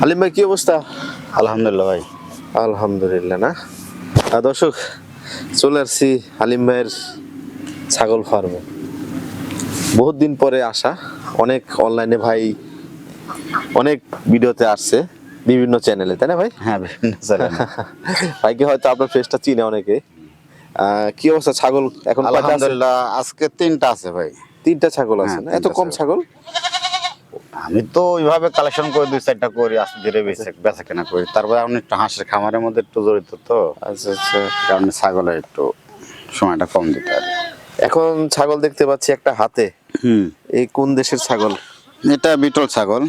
হালিম ভাই কি অবস্থা? আলহামদুলিল্লাহ ভাই। আলহামদুলিল্লাহ না। আর দর্শক চলে আসছি হালিম ভাইয়ের ছাগল ফার্মে। বহুত দিন পরে আসা অনেক অনলাইনে ভাই অনেক ভিডিওতে আসছে বিভিন্ন চ্যানেলে তাই না ভাই? হ্যাঁ। ভাইকে হয়তো আপনার ফেসটা চিনে অনেকে। কি অবস্থা ছাগল এখন আলহামদুলিল্লাহ আজকে তিনটা আছে ভাই। তিনটা ছাগল আছে হ্যাঁ, না? এত কম ছাগল? আমি তো ওইভাবে কালেকশন করে দুই চারটা করি আস্তে ধীরে বেঁচে বেচা কেনা করি। তারপরে আমি একটু হাঁসের খামারের মধ্যে একটু জড়িত তো আচ্ছা আচ্ছা। কারণে ছাগলের একটু সময়টা কম দিতে আর এখন ছাগল দেখতে পাচ্ছি একটা হাতে। হুম। এই কোন দেশের ছাগল? এটা বিটল ছাগল।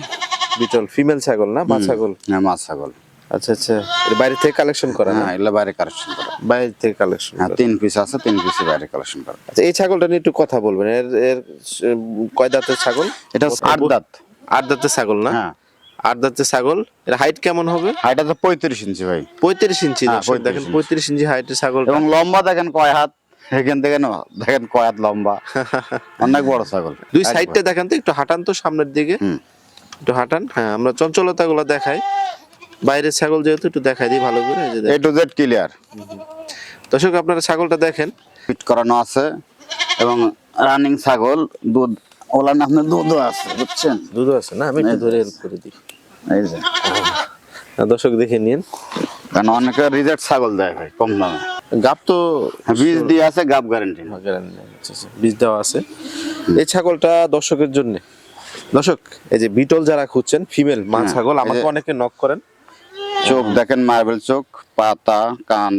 বিটল ফিমেল ছাগল না মা ছাগল? হ্যাঁ মাছ ছাগল। আচ্ছা আচ্ছা। এটা বাইরে থেকে কালেকশন করা না? এগুলো বাইরে কালেকশন করা। বাইরে থেকে কালেকশন হ্যাঁ তিন পিস আছে তিন পিসে বাইরে কালেকশন করা। আচ্ছা এই ছাগলটা নিয়ে একটু কথা বলবেন। এর এর কয় দাঁতের ছাগল? এটা আট দাঁত। আট দাঁতের ছাগল না? হ্যাঁ। আট দাঁতের ছাগল। এর হাইট কেমন হবে? হাইটা তো পঁয়ত্রিশ ইঞ্চি ভাই। পঁয়ত্রিশ ইঞ্চি হ্যাঁ, দর্শক 35 দেখেন পঁয়ত্রিশ ইঞ্চি হাইটের ছাগল। এবং লম্বা দেখেন কয় হাত? এখান থেকে দেখেন কয় হাত লম্বা। অনেক বড় ছাগল। দুই সাইডটা দেখান তো একটু হাঁটান তো সামনের দিকে। একটু হাঁটান। হ্যাঁ আমরা চঞ্চলতা গুলো দেখাই। বাইরের ছাগল যেহেতু একটু দেখাই দিই ভালো করে এই এ টু জেড ক্লিয়ার দর্শক আপনারা ছাগলটা দেখেন। ফিট করানো আছে। এবং রানিং ছাগল দুধ ওলার না আপনার দুধও আছে বুঝছেন? দুধ আছে না? আমি একটু ধরে হেল্প করে দিই। এই যে। দর্শক দেখে নিন। কারণ অনেকে রিজেক্ট ছাগল দেয় ভাই কম দামে। গাপ তো হ্যাঁ, বীজ দিয়ে আছে গাব গ্যারান্টি আচ্ছা, আচ্ছা, বীজ দেওয়া আছে। এই ছাগলটা দর্শকের জন্য। দর্শক এই যে বিটল যারা খুঁজছেন ফিমেল মা হ্যাঁ, ছাগল আমাকে অনেকে নক করেন। চোখ দেখেন মার্বেল চোখ পাতা কান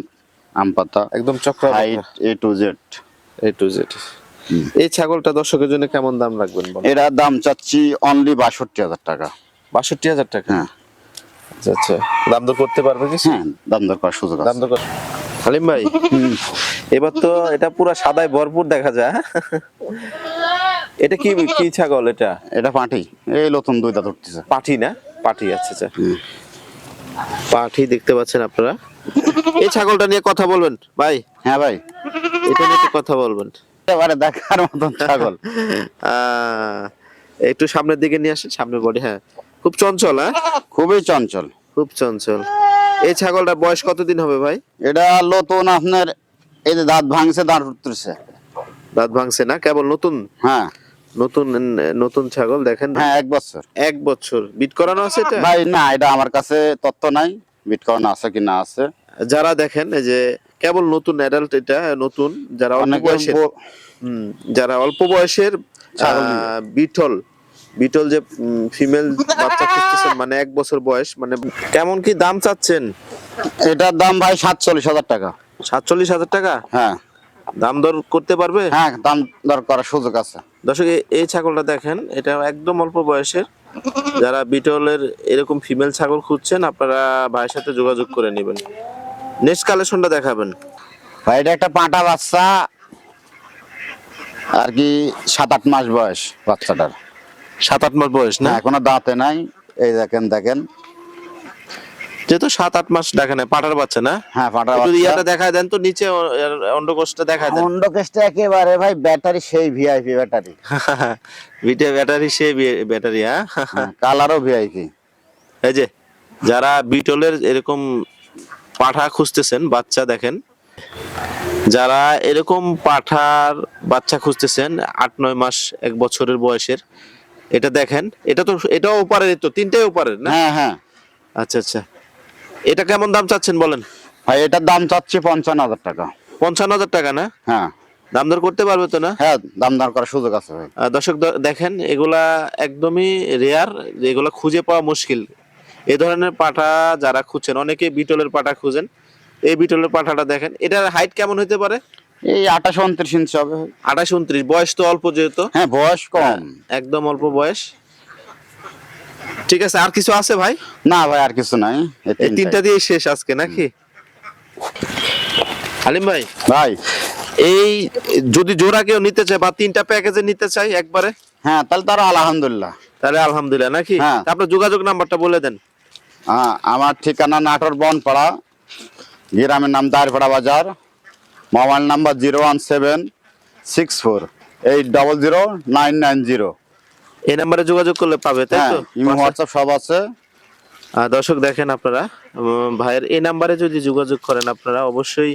আম পাতা। একদম চক্র height A to Z A to Z এই ছাগলটা দর্শকের জন্য কেমন দাম রাখবেন এরা দাম চাচ্ছি অনলি বাষট্টি হাজার টাকা। বাষট্টি হাজার টাকা? হ্যাঁ। আচ্ছা আচ্ছা। দাম দর করতে পারবে কিছু? হ্যাঁ দাম দর করার সুযোগ দাম দর হালিম ভাই এবার তো এটা পুরো সাদায় ভরপুর দেখা যায় হ্যাঁ? এটা কি কি ছাগল এটা? এটা পাটি এই নতুন দুই দাঁত উঠতেছে পাঠি না? পাঠি আচ্ছা আচ্ছা। পাঠি দেখতে পাচ্ছেন আপনারা? এই ছাগলটা নিয়ে কথা বলবেন ভাই। হ্যাঁ ভাই। এটা নিয়ে কথা বলবেন। এবারে দেখার মতন ছাগল। একটু সামনের দিকে নিয়ে আসেন সামনের বডি হ্যাঁ। খুব চঞ্চল হ্যাঁ? খুবই চঞ্চল। খুব চঞ্চল। এই ছাগলটার বয়স কতদিন হবে ভাই? এটা নতুন আপনার এই যে দাঁত ভাঙছে দাঁত উঠতেছে। দাঁত ভাঙছে না? কেবল নতুন? হ্যাঁ। নতুন নতুন ছাগল দেখেন হ্যাঁ এক বছর। এক বছর। বিট করানো আছে এটা? ভাই না এটা আমার কাছে তথ্য নাই। বিটকয়েন আছে কি না আছে। যারা দেখেন এই যে কেবল নতুন অ্যাডাল্ট এটা নতুন যারা অল্প বয়সের। হুম, যারা অল্প বয়সের বিটল। বিটল যে ফিমেল বাচ্চা খুঁজতেছেন মানে এক বছর বয়স মানে কেমন কি দাম চাচ্ছেন? এটার দাম ভাই সাতচল্লিশ হাজার টাকা। সাতচল্লিশ হাজার টাকা? হ্যাঁ। দাম দর করতে পারবে? হ্যাঁ দাম দর করার সুযোগ আছে। দর্শক এই ছাগলটা দেখেন এটা একদম অল্প বয়সের। যারা বিটলের এরকম ফিমেল ছাগল খুঁজছেন আপনারা ভাইয়ের সাথে যোগাযোগ করে নেবেন। নেক্সট কালেকশনটা দেখাবেন। ভাই এটা একটা পাঁটা বাচ্চা আর কি সাত আট মাস বয়স বাচ্চাটার। সাত আট মাস বয়স না? না এখনও দাঁতে নাই। এই দেখেন দেখেন। যেহেতু সাত আট মাস দেখা পাটার বাচ্চা না? হ্যাঁ পাঁটা একটু বাচ্চা। ইয়াটা দেখায় দেন তো নিচে অন্ডকোষটা দেখায় দেন। মুন্ড একেবারে ভাই ব্যাটারি সেই ভিআইপি ব্যাটারি। ভিটে ব্যাটারি সে বি- ব্যাটারি হ্যাঁ? কালারও ভিআইপি এই যে যারা বিটলের এরকম পাঠা খুঁজতেছেন বাচ্চা দেখেন। যারা এরকম পাঠার বাচ্চা খুঁজতেছেন আট নয় মাস এক বছরের বয়সের এটা দেখেন। এটা তো এটাও ওপারের তো তিনটাই ওপারের না? হ্যাঁ হ্যাঁ। আচ্ছা আচ্ছা। এটা কেমন দাম চাচ্ছেন বলেন? ভাই এটার দাম চাচ্ছে পঞ্চান্ন হাজার টাকা। পঞ্চান্ন হাজার টাকা না? হ্যাঁ। দাম দর করতে পারবে তো না? হ্যাঁ দাম দর করার সুযোগ আছে দর্শক দেখেন এগুলা একদমই রেয়ার এগুলা খুঁজে পাওয়া মুশকিল। এ ধরনের পাঠা যারা খুঁজছেন অনেকে বিটলের পাঠা খুঁজেন। এই বিটলের পাঠাটা দেখেন এটার হাইট কেমন হতে পারে? এই আঠাশ উনত্রিশ ইঞ্চি হবে। আঠাশ উনত্রিশ বয়স তো অল্প যেহেতু। হ্যাঁ বয়স কম। একদম অল্প বয়স। ঠিক আছে আর কিছু আছে ভাই? না ভাই আর কিছু নাই। এই এই তিনটা দিয়ে শেষ আজকে নাকি? হালিম ভাই ভাই। এই যদি জোড়া কেউ নিতে চায় বা তিনটা প্যাকেজে নিতে চাই একবারে? হ্যাঁ তাহলে তার আলহামদুলিল্লাহ। তাহলে আলহামদুলিল্লাহ নাকি? হ্যাঁ। আপনার যোগাযোগ নাম্বারটা বলে দেন। হ্যাঁ আমার ঠিকানা নাটোর বনপাড়া গ্রামের নাম দাঁড়পাড়া বাজার mobile number zero one seven six four eight double zero nine nine zero. এই নাম্বারে যোগাযোগ করলে পাবে তাই হ্যাঁ তো ইমো হোয়াটসঅ্যাপ সব আছে। দর্শক দেখেন আপনারা ভাইয়ের এই নাম্বারে যদি যোগাযোগ করেন আপনারা অবশ্যই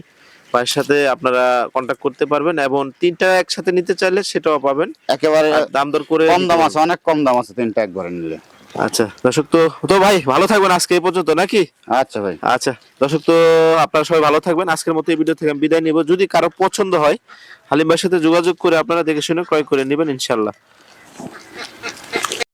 ভাইয়ের সাথে আপনারা কন্ট্যাক্ট করতে পারবেন এবং তিনটা একসাথে নিতে চাইলে সেটাও পাবেন। একেবারে দাম দর করে কম দাম আছে অনেক কম দাম আছে তিনটা একবারে নিলে। আচ্ছা দর্শক তো তো ভাই ভালো থাকবেন আজকে এই পর্যন্ত নাকি? আচ্ছা ভাই। আচ্ছা দর্শক তো আপনারা সবাই ভালো থাকবেন। আজকের মতো এই ভিডিও থেকে আমি বিদায় নিব। যদি কারও পছন্দ হয় হালিম ভাইয়ের সাথে যোগাযোগ করে আপনারা দেখে শুনে ক্রয় করে নেবেন ইনশাল্লাহ।